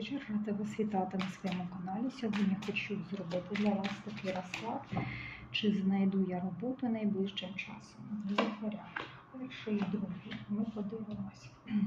вечір. Рада вас вітати на своєму каналі. Сьогодні хочу зробити для вас такий розклад, чи знайду я роботу найближчим часом. Варіантів. Перший і другий. Ми подивимось.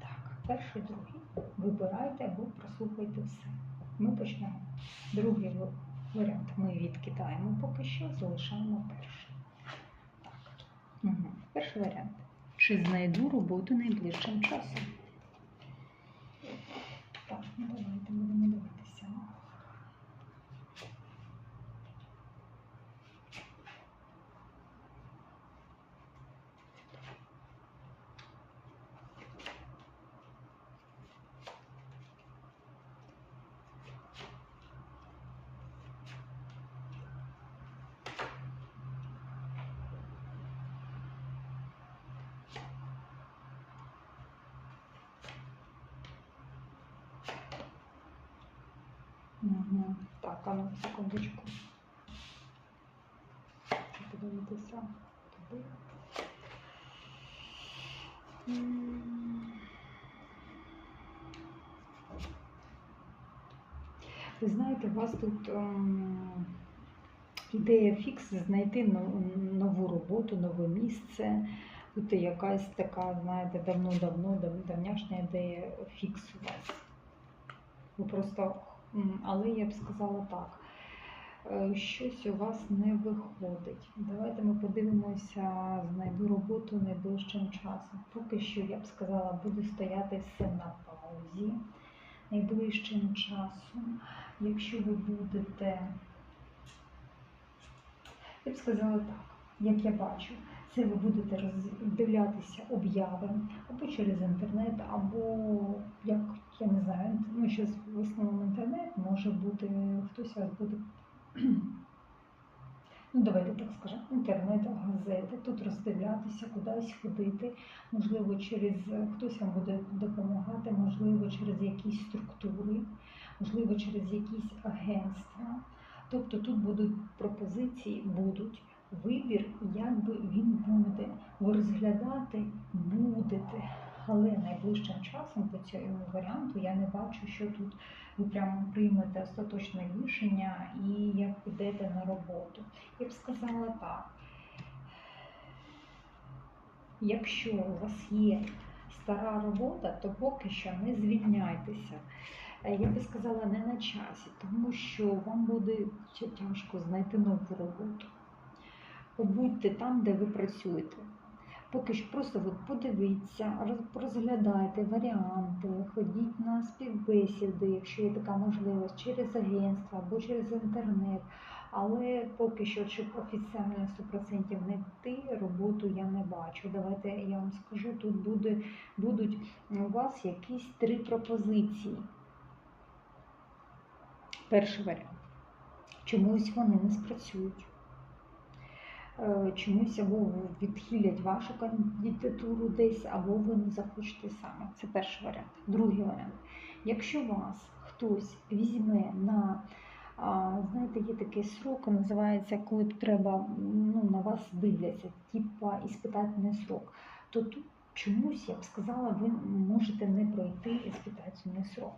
Так, перший і другий. Вибирайте або прослухайте все. Ми почнемо. Другий варіант ми відкидаємо поки що, залишаємо перший. Так. Угу. Перший варіант. Чи знайду роботу найближчим часом? Так, ну давайте будемо дивитися. Угу. Так, а ну секундочку. Подивитися. Туди. Ви знаєте, у вас тут ем, ідея фікс знайти нову роботу, нове місце. Тут якась така, знаєте, давно-давно, дав- давняшня ідея фікс у вас. Ви просто, але я б сказала так. е, Щось у вас не виходить. Давайте ми подивимося, знайду роботу найближчим часом. Поки що, я б сказала, буде стояти все на паузі найближчим часом. Якщо ви будете, я б сказала так, як я бачу, це ви будете роздивлятися обяви або через інтернет, або як я не знаю, ну що в основному інтернет може бути, хтось вас буде. Ну, давайте так скажемо, інтернет, газети, тут роздивлятися, кудись ходити, можливо, через хтось вам буде допомагати, можливо, через якісь структури, можливо, через якісь агентства. Тобто тут будуть пропозиції, будуть вибір, як би він буде. Ви розглядати будете, але найближчим часом по цьому варіанту я не бачу, що тут ви прямо приймете остаточне рішення і як підете на роботу. Я б сказала так. Якщо у вас є стара робота, то поки що не звільняйтеся. Е, Я би сказала, не на часі, тому що вам буде тяжко знайти нову роботу. Побудьте там, де ви працюєте. Поки що просто от подивіться, розглядайте варіанти, ходіть на співбесіди, якщо є така можливість, через агентство або через інтернет. Але поки що, щоб офіційно на 100% знайти роботу, я не бачу. Давайте я вам скажу, тут буде, будуть у вас якісь три пропозиції. Перший варіант. Чомусь вони не спрацюють. Е, Чомусь або відхилять вашу кандидатуру десь, або ви не захочете саме. Це перший варіант. Другий варіант. Якщо вас хтось візьме на, знаєте, є такий срок, називається, коли б треба, ну, на вас дивляться, типа іспитательний срок, то тут чомусь, я б сказала, ви можете не пройти іспитательний срок.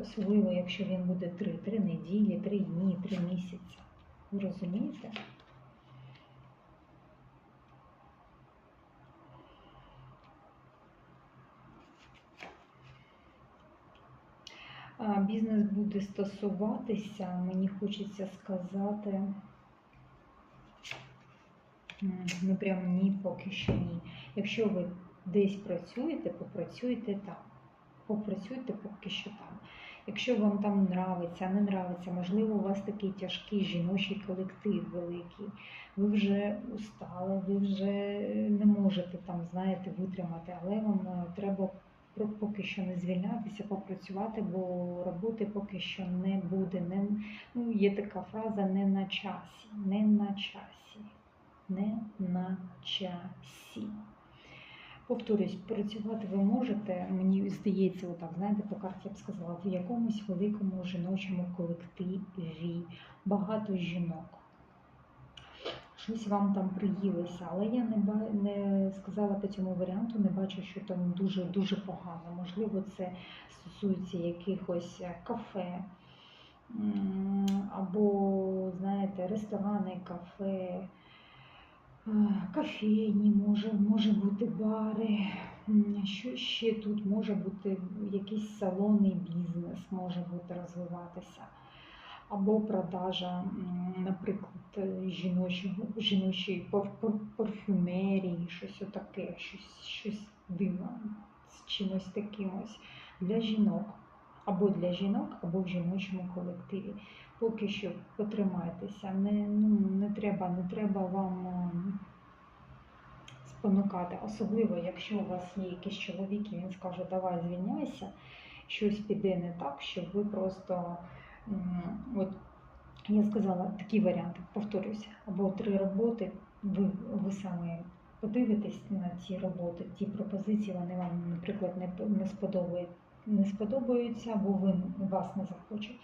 Особливо, якщо він буде 3, 3 неділі, 3 дні, 3 місяці. Ви розумієте? А, Бізнес буде стосуватися, мені хочеться сказати, ну прям ні, поки що ні. Якщо ви десь працюєте, попрацюйте там. Попрацюйте поки що там. Якщо вам там нравиться, не нравиться, можливо, у вас такий тяжкий жіночий колектив великий, ви вже устали, ви вже не можете там, знаєте, витримати, але вам е, треба поки що не звільнятися, попрацювати, бо роботи поки що не буде. Не, ну, є така фраза не на часі, не на часі, не на часі. Повторюсь, працювати ви можете, мені здається, отак, знаєте, по карті я б сказала, в якомусь великому жіночому колективі багато жінок. Щось вам там приїлося, але я не, ба- не сказала по цьому варіанту, не бачу, що там дуже дуже погано. Можливо, це стосується якихось е, кафе або, знаєте, ресторани, кафе, е, кофейні, може, може бути бари. Що ще тут може бути якийсь салонний бізнес, може бути розвиватися або продажа, наприклад, е, жіночого, жіночої пар- пар- парфюмерії, щось отаке, щось, щось дивне, з чимось таким ось для жінок, або для жінок, або в жіночому колективі. Поки що потримайтеся, не, ну, не треба, не треба вам ем, спонукати, особливо, якщо у вас є якийсь чоловік, і він скаже, давай звільняйся, щось піде не так, щоб ви просто. От я сказала такі варіанти, повторюся, або три роботи, ви, ви самі подивитесь на ці роботи, ті пропозиції, вони вам, наприклад, не, не, сподобає, не сподобаються, або ви, вас не захочуть.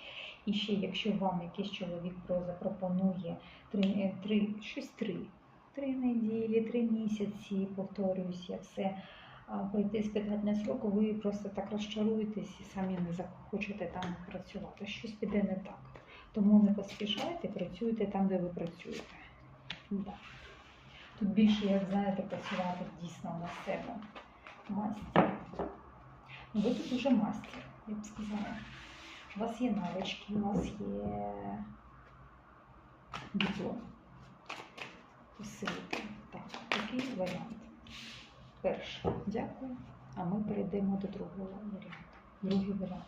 І ще, якщо вам якийсь чоловік запропонує три, е, три, щось три, три неділі, три місяці, повторююсь, я все пройти спитання сроку, ви просто так розчаруєтесь і самі не захочете там працювати. Щось піде не так. Тому не поспішайте, працюйте там, де ви працюєте. Да. Тут більше, як знаєте, працювати дійсно на себе. Мастер. Ну, Ви тут уже мастер, я б сказала. У вас є навички, у вас є диплом. Освіти. Так, такий варіант. Перший. Дякую. А ми перейдемо до другого варіанту. Другий варіант.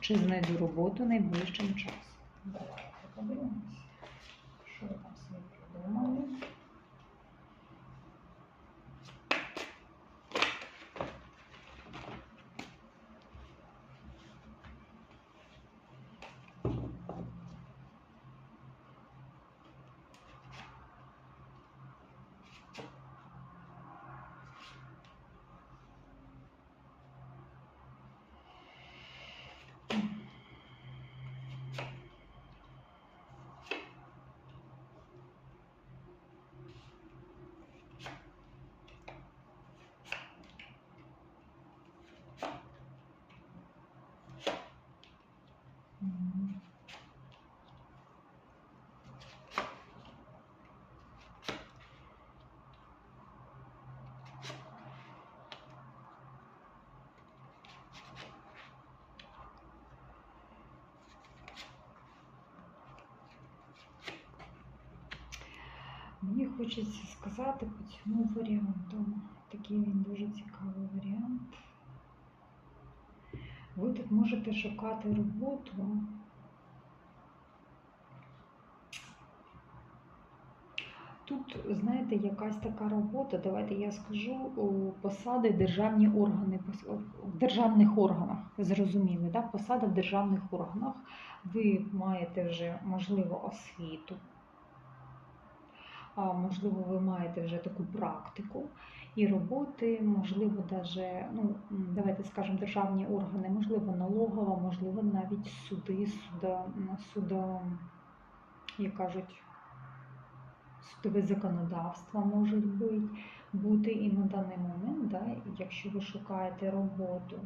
Чи знайду роботу найближчим часом? Давайте подивимось, що ви там собі придумали. Мені хочеться сказати по цьому варіанту. Такий він дуже цікавий варіант. Ви тут можете шукати роботу. Тут, знаєте, якась така робота, давайте я скажу, посади державні органи, в державних органах, зрозуміли, да? посада в державних органах. Ви маєте вже, можливо, освіту, а можливо, ви маєте вже таку практику і роботи, можливо, даже, ну, давайте скажемо, державні органи, можливо, налогова, можливо, навіть суди, суда, м, судо, як кажуть, судове законодавство можуть бути і на даний момент, да, якщо ви шукаєте роботу.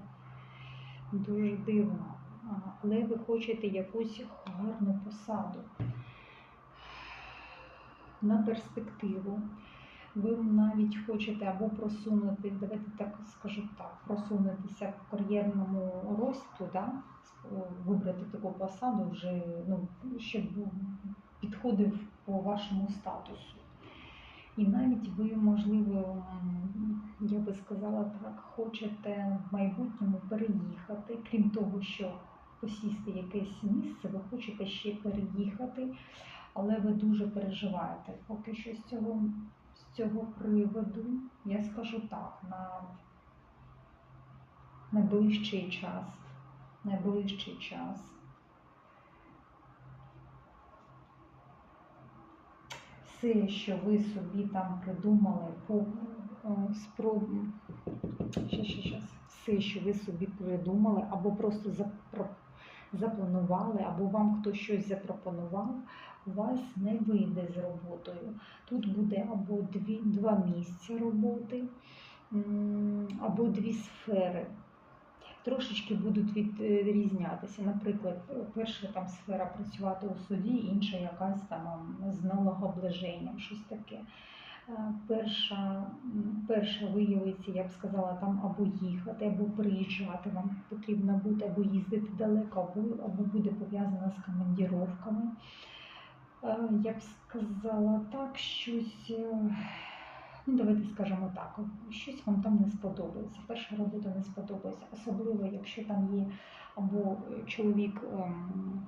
Дуже дивно. Але ви хочете якусь гарну посаду на перспективу. Ви навіть хочете або просунути, давайте так скажу так, просунутися в кар'єрному росту, да? вибрати таку посаду вже, ну, щоб підходив по вашому статусу. І навіть ви, можливо, я би сказала так, хочете в майбутньому переїхати, крім того, що посісти якесь місце, ви хочете ще переїхати, але ви дуже переживаєте. Поки що з цього, з цього приводу, я скажу так, на найближчий час, найближчий час. Все, що ви собі там придумали, по е, спроб... щас, щас, щас. все, що ви собі придумали, або просто запро... запланували, або вам хтось щось запропонував, у вас не вийде з роботою. Тут буде або дві, два місця роботи, або дві сфери. Трошечки будуть відрізнятися. Наприклад, перша там сфера працювати у суді, інша якась там з налогоблаженням, щось таке. Е, Перша, перша виявиться, я б сказала, там або їхати, або приїжджати вам потрібно буде, або їздити далеко, або, або буде пов'язана з командіровками. Е, Я б сказала так, щось, е, ну давайте скажемо так, щось вам там не сподобається. Перша робота не сподобається, особливо якщо там є або чоловік ем,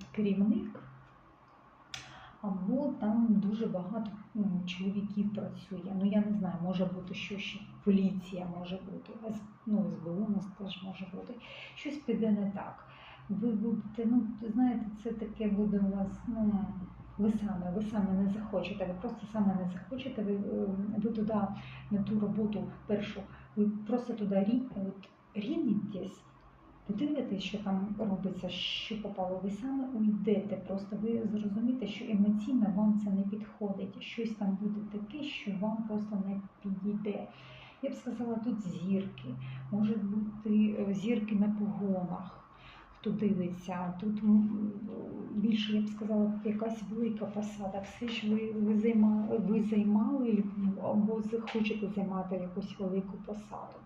або там дуже багато м, чоловіків працює. Ну я не знаю, може бути що ще поліція може бути, ну СБУ у нас теж може бути. Щось піде не так. Ви будете, ну знаєте, це таке буде у вас, ну ви саме, ви саме не захочете, ви просто саме не захочете, ви, е, ви туди на ту роботу першу, ви просто туди рі- от, рінетесь, подивитесь, що там робиться, що попало, ви саме уйдете. Просто ви зрозумієте, що емоційно вам це не підходить. Щось там буде таке, що вам просто не підійде. Я б сказала, тут зірки, можуть бути е, зірки на погонах. Хто дивиться, тут більше я б сказала, якась велика посада. Все ж ви, ви, займали, ви займали або захочете займати якусь велику посаду.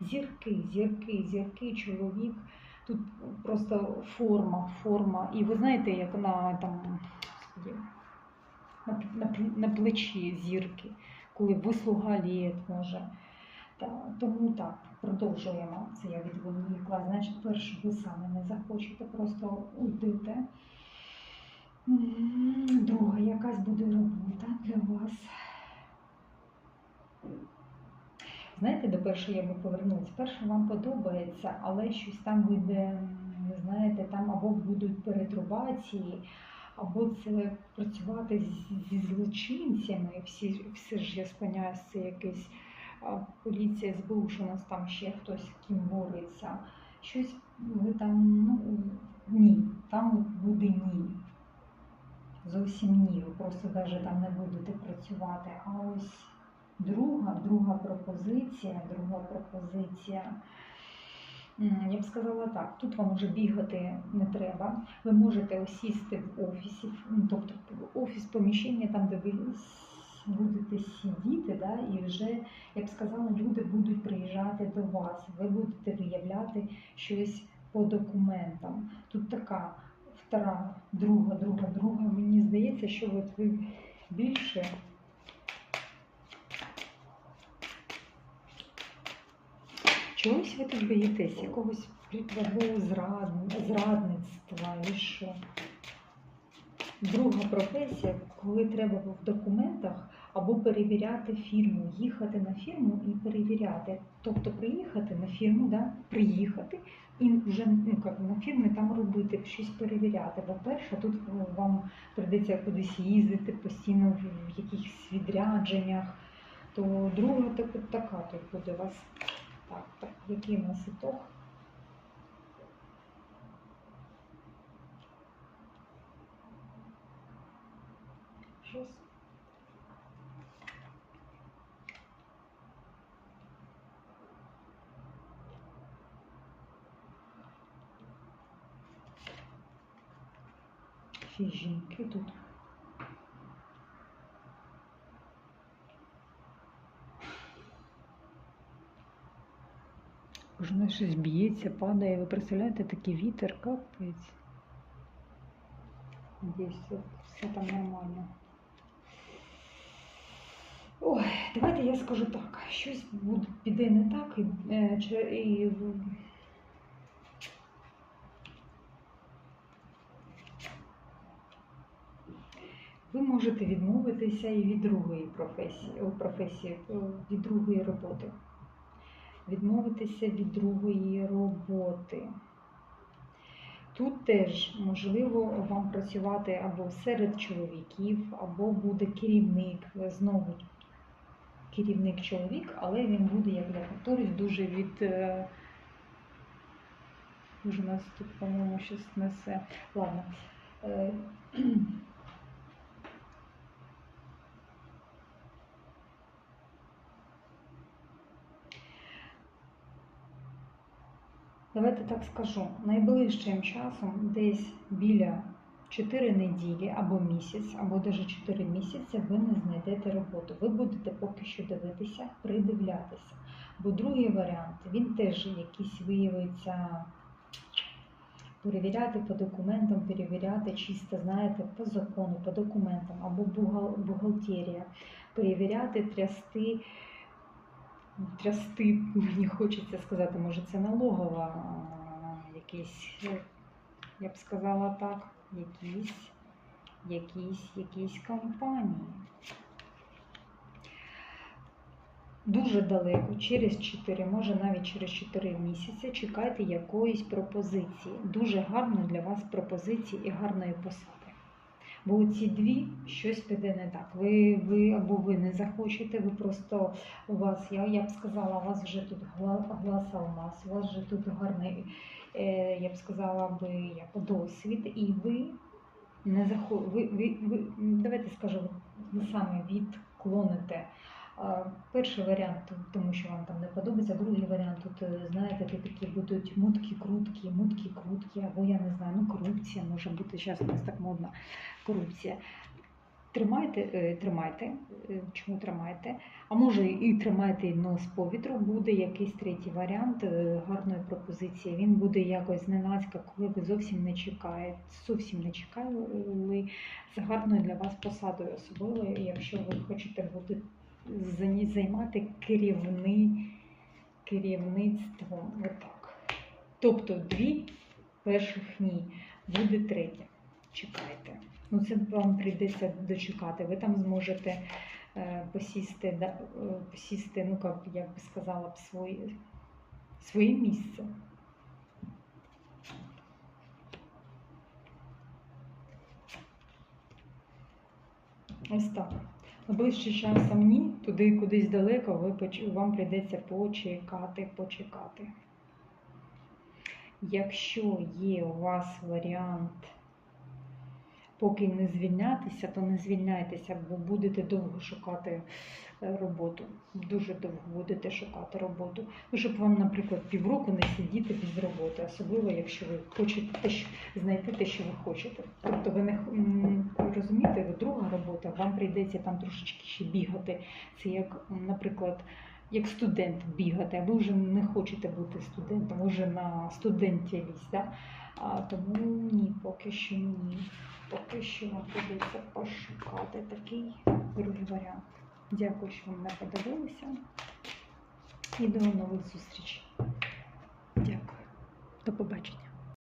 Зірки, зірки, зірки, чоловік. Тут просто форма, форма. І ви знаєте, як на там на, на, на плечі зірки, коли вислуга літ може. Тому так, продовжуємо. Це я відволікла. Значить, перше, ви самі не захочете, просто уйдете. Друга, якась буде робота для вас. Знаєте, до першої я би повернулася. Перша вам подобається, але щось там буде, не знаєте, там або будуть перетрубації, або це працювати зі злочинцями. Всі, всі ж я спиняюся, це якийсь поліція СБУ, що у нас там ще хтось ким бореться. Щось ви там, ну ні, там буде ні. Зовсім ні. Ви просто навіть там не будете працювати. А ось друга, друга пропозиція, друга пропозиція. Я б сказала так, тут вам вже бігати не треба. Ви можете осісти в офісі, тобто офіс поміщення, там, де ви будете сидіти, да, і вже, я б сказала, люди будуть приїжджати до вас. Ви будете виявляти щось по документам. Тут така втора, друга, друга, друга. Мені здається, що от ви більше. Чогось ви тут боїтесь, якогось прикладного зрад... зрадництва і що. Друга професія, коли треба в документах або перевіряти фірму, їхати на фірму і перевіряти. Тобто приїхати на фірму, да, приїхати і вже ну, як, на фірмі там робити, щось перевіряти. Бо перше, тут вам прийдеться кудись їздити постійно в в якихось відрядженнях, то друга так, така тут буде у вас. Так, так, який у нас ітог? Щось. Ще жінки тут. Кожне щось б'ється, падає. Ви представляєте, такий вітер, капець. Десь все, все там нормально. Ой, давайте я скажу так. Щось буде, піде не так, і, е, і в- ви можете відмовитися і від другої професії, професії, від другої роботи. Відмовитися від другої роботи. Тут теж можливо вам працювати або серед чоловіків, або буде керівник, знову керівник чоловік, але він буде, як я повторюсь, дуже від, е, Дуже нас тут, по-моєму, щось несе. Ладно. Давайте так скажу. Найближчим часом, десь біля 4 неділі або місяць, або навіть 4 місяці, ви не знайдете роботу. Ви будете поки що дивитися, придивлятися. Бо другий варіант, він теж якийсь виявиться перевіряти по документам, перевіряти чисто, знаєте, по закону, по документам, або бухгалтерія, перевіряти, трясти, трясти, мені хочеться сказати, може це налогова, а, якийсь, е, я б сказала так, якісь, якісь, якісь компанії. Дуже далеко, через 4, може навіть через 4 місяці чекайте якоїсь пропозиції. Дуже гарної для вас пропозиції і гарної посади. Бо ці дві щось піде не так. Ви, ви або ви не захочете, ви просто у вас, я, я б сказала, у вас вже тут гла- глас алмаз, у вас вже тут гарний, е, я б сказала би, як досвід, і ви не захо... ви, ви, ви, давайте скажу, ви саме відклоните. Перший варіант, тому що вам там не подобається, другий варіант, тут, е, знаєте, такі будуть мутки, крутки, мутки, крутки, або я не знаю, ну корупція може бути, зараз у нас так модно, корупція. Тримайте, е, тримайте, е, чому тримайте? А може і тримайте нос по вітру, буде якийсь третій варіант гарної пропозиції. Він буде якось зненацька, коли ви зовсім не чекаєте, зовсім не чекали з гарною для вас посадою, особливо, якщо ви хочете бути займати керівний, керівництвом. Отак. Тобто дві перших ні, буде третя. Чекайте. Ну, це вам прийдеться дочекати. Ви там зможете е, посісти, да, е, посісти, ну як, як би сказала б, своє, своє місце. Ось так. Найближчим часом ні, туди кудись далеко, ви вам прийдеться почекати, почекати. Якщо є у вас варіант поки не звільнятися, то не звільняйтеся, бо будете довго шукати роботу. Дуже довго будете шукати роботу. Ну, щоб вам, наприклад, півроку не сидіти без роботи, особливо, якщо ви хочете знайти те, що ви хочете. Тобто ви не розумієте, ви друга робота, вам прийдеться там трошечки ще бігати. Це як, наприклад, як студент бігати, а ви вже не хочете бути студентом, ви вже на студентівість. Да? А, тому ні, поки що ні. Поки що вам придеться пошукати такий другий варіант. Дякую, що ви мене подивилися. І до нових зустрічей. Дякую. До побачення.